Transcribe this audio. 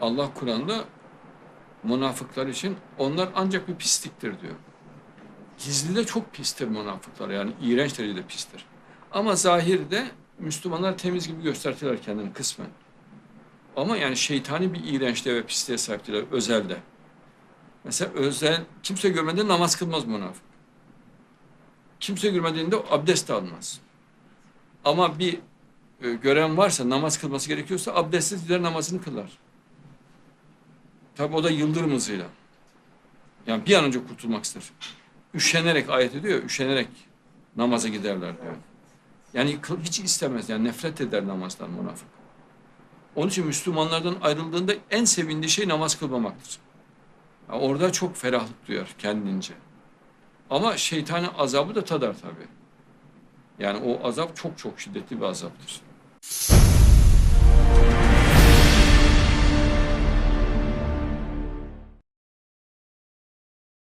Allah Kur'an'da münafıklar için onlar ancak bir pisliktir diyor. Gizlide çok pistir münafıklar yani iğrenç derecede pistir. Ama zahirde Müslümanlar temiz gibi göstertiler kendini kısmen. Ama yani şeytani bir iğrençliğe ve pisliğe sahiptiler özelde. Mesela özel kimse görmediğinde namaz kılmaz münafık. Kimse görmediğinde abdest de almaz. Ama bir e, gören varsa namaz kılması gerekiyorsa abdestsiz gider namazını kılar. Tabi o da yıldırım hızıyla. Yani bir an önce kurtulmak ister. Üşenerek ayet ediyor üşenerek namaza giderler diyor. Yani hiç istemez yani nefret eder namazdan münafık. Onun için Müslümanlardan ayrıldığında en sevindiği şey namaz kılmamaktır. Ya orada çok ferahlık duyar kendince. Ama şeytani azabı da tadar tabii. Yani o azap çok çok şiddetli bir azaptır.